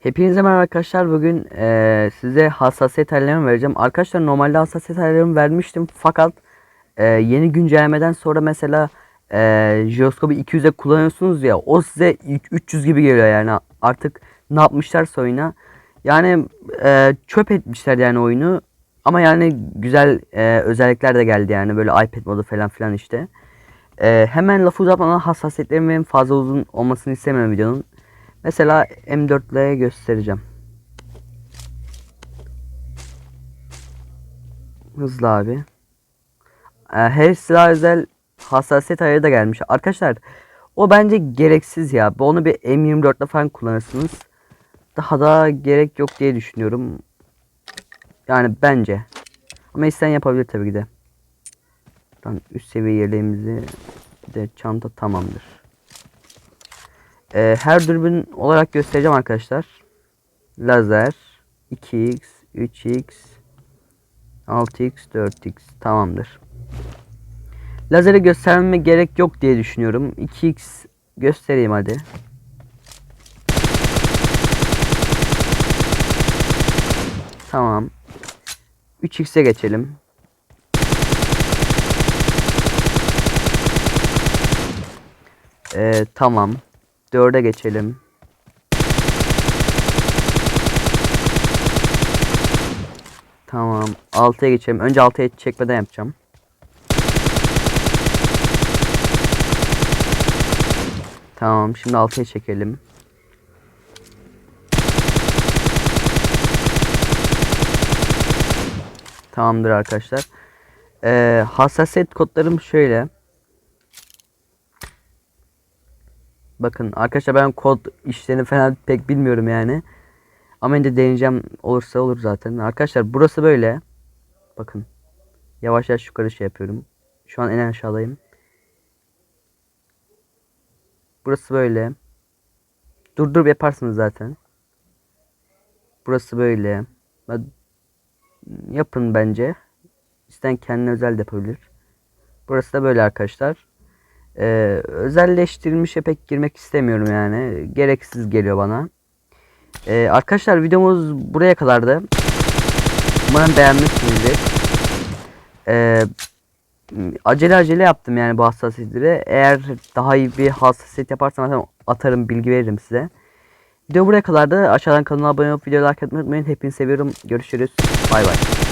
Hepinize merhaba arkadaşlar. Bugün eee, size hassasiyet ayarlarımı vereceğim. Arkadaşlar normalde hassasiyet ayarlarımı vermiştim. Fakat eee, yeni güncellemeden sonra mesela eee jiroskopu 200'e kullanıyorsunuz ya o size üç- 300 gibi geliyor yani. Artık ne yapmışlarsa oyuna. Yani eee, çöp etmişler yani oyunu. Ama yani güzel eee, özellikler de geldi yani böyle iPad modu falan filan işte. Eee, hemen lafı uzatmadan hassasiyetlerimin fazla uzun olmasını istemiyorum videonun. Mesela M4'le göstereceğim. Hızlı abi. Ee, her silah özel hassasiyet ayarı da gelmiş. Arkadaşlar o bence gereksiz ya. Onu bir M24'le falan kullanırsınız. Daha da gerek yok diye düşünüyorum. Yani bence. Ama isteyen yapabilir tabii ki de. Üst seviye yeleğimizi de çanta tamamdır. Ee, her dürbün olarak göstereceğim arkadaşlar. Lazer 2x, 3x, 6x, 4x tamamdır. Lazeri göstermeme gerek yok diye düşünüyorum. 2x göstereyim hadi. Tamam. 3x'e geçelim. Ee, tamam. 4'e geçelim. Tamam. 6'ya geçelim. Önce 6'ya çekmeden yapacağım. Tamam. Şimdi 6'ya çekelim. Tamamdır arkadaşlar. Ee, hassasiyet kodlarım şöyle. Bakın arkadaşlar ben kod işlerini falan pek bilmiyorum yani. Ama de deneyeceğim olursa olur zaten. Arkadaşlar burası böyle. Bakın. Yavaş yavaş yukarı şey yapıyorum. Şu an en aşağıdayım. Burası böyle. Durdurup yaparsınız zaten. Burası böyle. Yapın bence. İsteyen kendine özel de yapabilir. Burası da böyle arkadaşlar. Ee, özelleştirilmişe pek girmek istemiyorum yani. Gereksiz geliyor bana. Ee, arkadaşlar videomuz buraya kadardı. Umarım beğenmişsinizdir. Ee, acele acele yaptım yani bu hassasiyetleri. Eğer daha iyi bir hassasiyet yaparsam zaten atarım bilgi veririm size. Video buraya kadardı. Aşağıdan kanala abone olup videoyu like atmayı unutmayın. Hepinizi seviyorum. Görüşürüz. Bay bay.